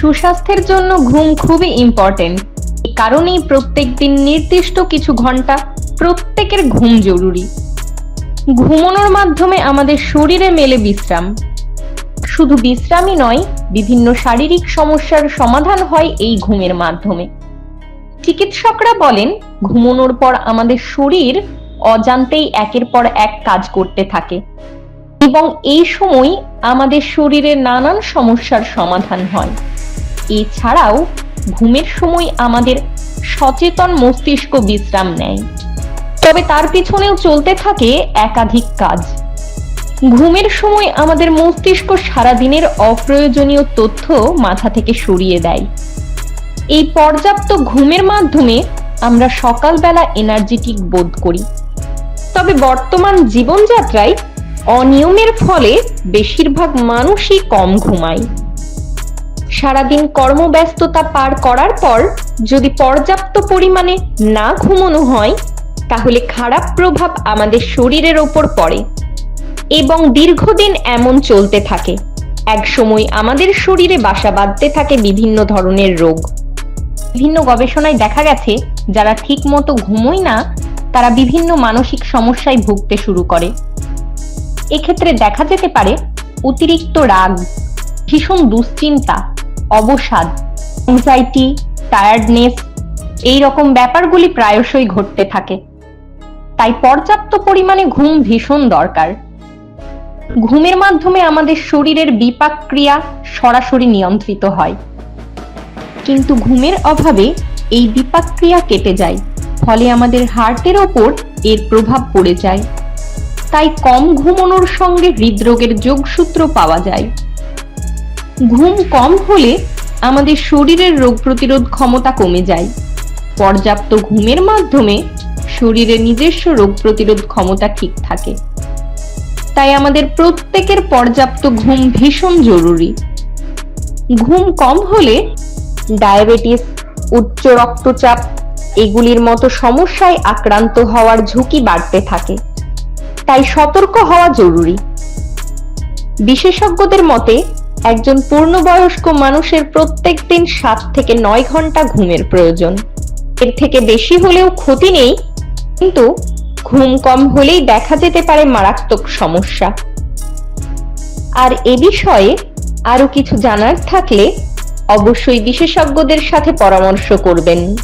সুস্বাস্থ্যের জন্য ঘুম খুবই ইম্পর্টেন্ট এই কারণেই প্রত্যেকদিন নির্দিষ্ট কিছু ঘণ্টা প্রত্যেকের ঘুম জরুরি। ঘুমানোর মাধ্যমে আমাদের শরীরে মেলে বিশ্রাম। শুধু বিশ্রামই নয়, বিভিন্ন শারীরিক সমস্যার সমাধান হয় এই ঘুমের মাধ্যমে। চিকিৎসকরা বলেন, ঘুমানোর পর আমাদের শরীর অজান্তেই একের পর এক কাজ করতে থাকে। এবং এই সময় আমাদের শরীরে নানান সমস্যার সমাধান হয়। এছাড়াও ঘুমের সময় আমাদের সচেতন মস্তিষ্ক বিশ্রাম নেয়। তবে তার পিছনেও চলতে থাকে একাধিক কাজ। ঘুমের সময় আমাদের মস্তিষ্ক সারাদিনের অপ্রয়োজনীয় তথ্য মাথা থেকে সরিয়ে দেয়। এই পর্যাপ্ত ঘুমের মাধ্যমে আমরা সকালবেলা এনার্জেটিক বোধ করি। তবে বর্তমান জীবনযাত্রায় অনিয়মের ফলে বেশিরভাগ মানুষই কম ঘুমায়। সারাদিন কর্মব্যস্ততা পার করার পর যদি পর্যাপ্ত পরিমাণে না ঘুমানো হয়, তাহলে খারাপ প্রভাব আমাদের শরীরের ওপর পড়ে এবং দীর্ঘদিন এমন চলতে থাকে। এক সময় আমাদের শরীরে বাসা বাঁধতে থাকে বিভিন্ন ধরনের রোগ। বিভিন্ন গবেষণায় দেখা গেছে, যারা ঠিক মতো ঘুমোয় না, তারা বিভিন্ন মানসিক সমস্যায় ভুগতে শুরু করে। এক্ষেত্রে দেখা যেতে পারে অতিরিক্ত রাগ, ভীষণ দুশ্চিন্তা অবসাদ অ্যাংজাইটি টায়ার্ডনেস এই রকম ব্যাপারগুলি প্রায়শই ঘটতে থাকে। তাই পর্যাপ্ত পরিমাণে ঘুম ভীষণ দরকার। ঘুমের মাধ্যমে আমাদের শরীরের বিপাক ক্রিয়া সরাসরি নিয়ন্ত্রিত হয়। কিন্তু ঘুমের অভাবে এই বিপাক ক্রিয়া কেটে যায়, ফলে আমাদের হার্টের ওপর এর প্রভাব পড়ে যায়। তাই কম ঘুমানোর সঙ্গে হৃদরোগের যোগসূত্র পাওয়া যায়। ঘুম কম হলে আমাদের শরীরের রোগ প্রতিরোধ ক্ষমতা কমে যায়। পর্যাপ্ত ঘুমের মাধ্যমে শরীরের নিজস্ব রোগ প্রতিরোধ ক্ষমতা ঠিক থাকে। তাই আমাদের প্রত্যেকের পর্যাপ্ত ঘুম ভীষণ জরুরি। ঘুম কম হলে ডায়াবেটিস, উচ্চ রক্তচাপ এগুলির মতো সমস্যায় আক্রান্ত হওয়ার ঝুঁকি বাড়তে থাকে। তাই সতর্ক হওয়া জরুরি। বিশেষজ্ঞদের মতে একজন পূর্ণবয়স্ক মানুষের প্রত্যেক দিন সাত থেকে নয় ঘণ্টা ঘুমের প্রয়োজন। এর থেকে বেশি হলেও ক্ষতি নেই, কিন্তু ঘুম কম হলেই দেখা যেতে পারে মারাত্মক সমস্যা। আর এ বিষয়ে আরও কিছু জানার থাকলে অবশ্যই বিশেষজ্ঞদের সাথে পরামর্শ করবেন।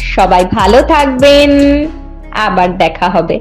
সবাই ভালো থাকবেন। আবার দেখা হবে।